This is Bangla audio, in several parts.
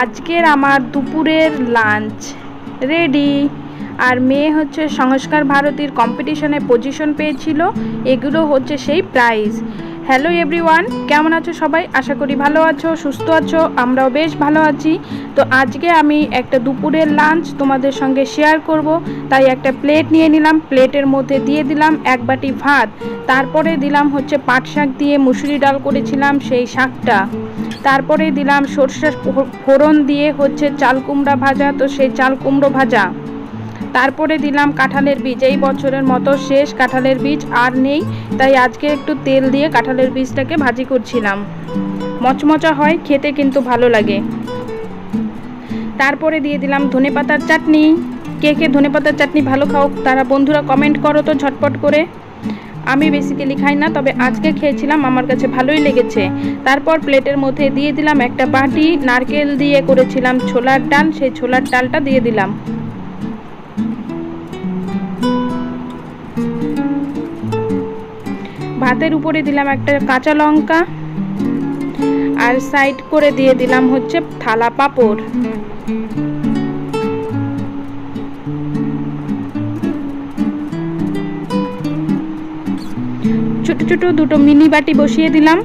আজকের আমার দুপুরের লাঞ্চ রেডি আর মেয়ে হচ্ছে সংস্কার ভারতীর কম্পিটিশনে পজিশন পেয়েছিল। এগুলো হচ্ছে সেই প্রাইজ হ্যালো এভরিওয়ান কেমন আছো সবাই? আশা করি ভালো আছো, সুস্থ আছো, আমরাও বেশ ভালো আছি। তো আজকে আমি একটা দুপুরের লাঞ্চ তোমাদের সঙ্গে শেয়ার করব। তাই একটা প্লেট নিয়ে নিলাম প্লেটের মধ্যে দিয়ে দিলাম এক বাটি ভাত। তারপরে দিলাম হচ্ছে পাট শাক দিয়ে মুসুরি ডাল করেছিলাম সেই শাকটা। তারপরে দিলাম সর্ষের ফোড়ন দিয়ে হচ্ছে চাল কুমড়া ভাজা, তো সেই চাল কুমড়ো ভাজা। তারপরে দিলাম কাঁঠালের বীজ। এই বছরের মতো শেষ কাঁঠালের বীজ আর নেই, তাই আজকে একটু তেল দিয়ে কাঁঠালের বীজটাকে ভাজি করছিলাম। মচমচা হয়, খেতে কিন্তু ভালো লাগে। তারপরে দিয়ে দিলাম ধনেপাতার চাটনি। কে কে ধনেপাতার চাটনি ভালো খাও, তারা বন্ধুরা কমেন্ট করো তো ঝটপট করে। আমি বেসিক্যালি খাই না, তবে আজকে খেয়েছিলাম, আমার কাছে ভালোই লেগেছে। তারপর প্লেটের মধ্যে দিয়ে দিলাম একটা বাটি, নারকেল দিয়ে করেছিলাম ছোলার ডাল, সেই ছোলার ডালটা দিয়ে দিলাম। ভাতের উপরে দিলাম একটা কাঁচা লঙ্কা, আর সাইড করে দিয়ে দিলাম হচ্ছে থালা পাঁপড়। ছোট দুটো মিনি বাটি বসিয়ে দিলাম।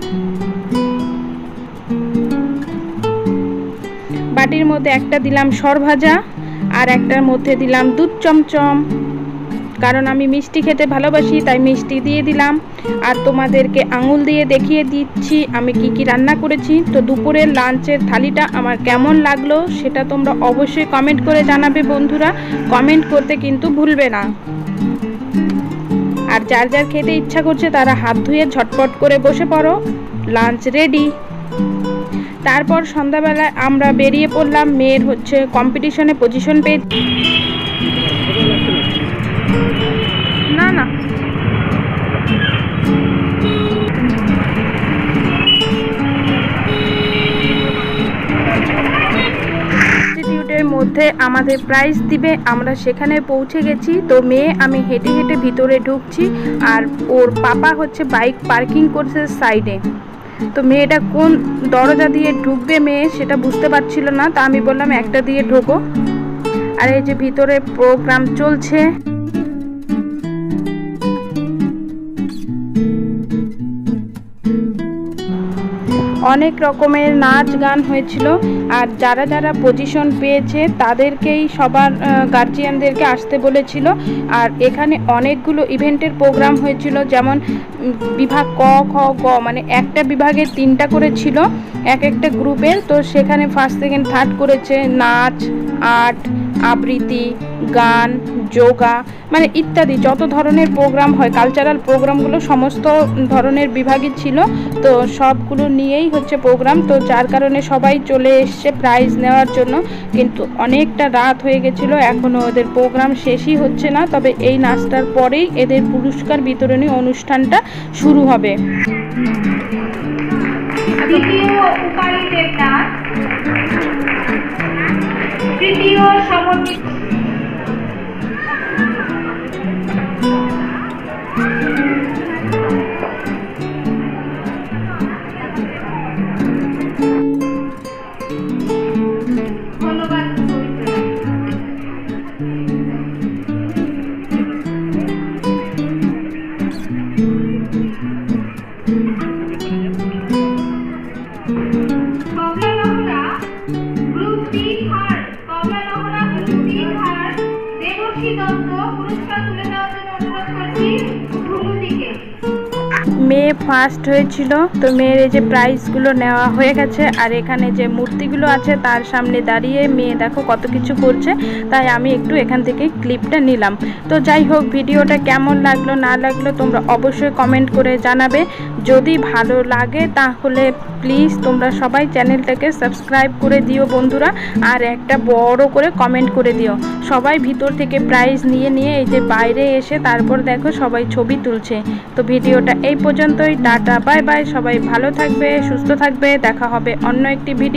বাটির মধ্যে একটা দিলাম সর ভাজা আর একটার মধ্যে দিলাম দুধ চমচম। কারণ আমি মিষ্টি খেতে ভালোবাসি, তাই মিষ্টি দিয়ে দিলাম। আর তোমাদেরকে আঙুল দিয়ে দেখিয়ে দিচ্ছি আমি কি কি রান্না করেছি। তো দুপুরের লাঞ্চের থালিটা আমার কেমন লাগল সেটা তোমরা অবশ্যই কমেন্ট করে জানাবে বন্ধুরা। কমেন্ট করতে কিন্তু ভুলবে না। আর যার যার খেতে ইচ্ছা করছে তারা হাত ধুয়ে ঝটপট করে বসে পড়ো। Lunch ready. তারপর সন্ধ্যাবেলায় আমরা বেরিয়ে পড়লাম। মেয়ের হচ্ছে কম্পিটিশনে পজিশন পেয়ে মধ্যে আমাদের প্রাইস দিবে, আমরা সেখানে পৌঁছে গেছি। তো মেয়ে, আমি হেঁটে হেঁটে ভিতরে ঢুকছি আর ওর পাপা হচ্ছে বাইক পার্কিং করছে সাইডে তো মেয়েটা কোন দরজা দিয়ে ঢুকবে মেয়ে সেটা বুঝতে পারছিল না, তা আমি বললাম একটা দিয়ে ঢোকো। আর এই যে ভিতরে প্রোগ্রাম চলছে। অনেক রকমের নাচ গান হয়েছিল আর যারা যারা পজিশন পেয়েছে তাদেরকেই সবার গার্জিয়ানদেরকে আসতে বলেছিল। আর এখানে অনেকগুলো ইভেন্টের প্রোগ্রাম হয়েছিল, যেমন বিভাগ ক, খ, গ মানে একটা বিভাগে তিনটা করে ছিল এক একটা গ্রুপের তো সেখানে ফার্স্ট সেকেন্ড থার্ড করেছে নাচ আর্ট আবৃত্তি, গান, যোগা মানে ইত্যাদি যত ধরনের প্রোগ্রাম হয় কালচারাল প্রোগ্রামগুলো সমস্ত ধরনের বিভাগই ছিল। তো সবগুলো নিয়েই হচ্ছে প্রোগ্রাম তো যার কারণে সবাই চলে এসছে প্রাইজ নেওয়ার জন্য। কিন্তু অনেকটা রাত হয়ে গেছিল এখনও ওদের প্রোগ্রাম শেষই হচ্ছে না। তবে এই নাচটার পরেই এদের পুরস্কার বিতরণী অনুষ্ঠানটা শুরু হবে। দ্বিতীয় নাচ। তৃতীয় সমন্বিত মেয়ে ফার্স্ট হয়েছিল। তো মেয়ের এই যে প্রাইজগুলো নেওয়া হয়ে গেছে, আর এখানে যে মূর্তিগুলো আছে, তার সামনে দাঁড়িয়ে মেয়ে দেখো কত কিছু করছে। তাই আমি একটু এখান থেকে ক্লিপটা নিলাম। তো যাই হোক, ভিডিওটা কেমন লাগল না লাগল তোমরা অবশ্যই কমেন্ট করে জানাবে। যদি ভালো লাগে তাহলে প্লিজ তোমরা সবাই চ্যানেলটাকে সাবস্ক্রাইব করে দিও বন্ধুরা, আর একটা বড় করে কমেন্ট করে দিও। সবাই ভিতর থেকে প্রাইজ নিয়ে নিয়ে এই যে বাইরে এসে তারপর দেখো সবাই ছবি তুলছে। তো ভিডিওটা এই পর্যন্তই, টাটা বাই বাই সবাই ভালো থাকবে, সুস্থ থাকবে, দেখা হবে অন্য একটি ভিডিও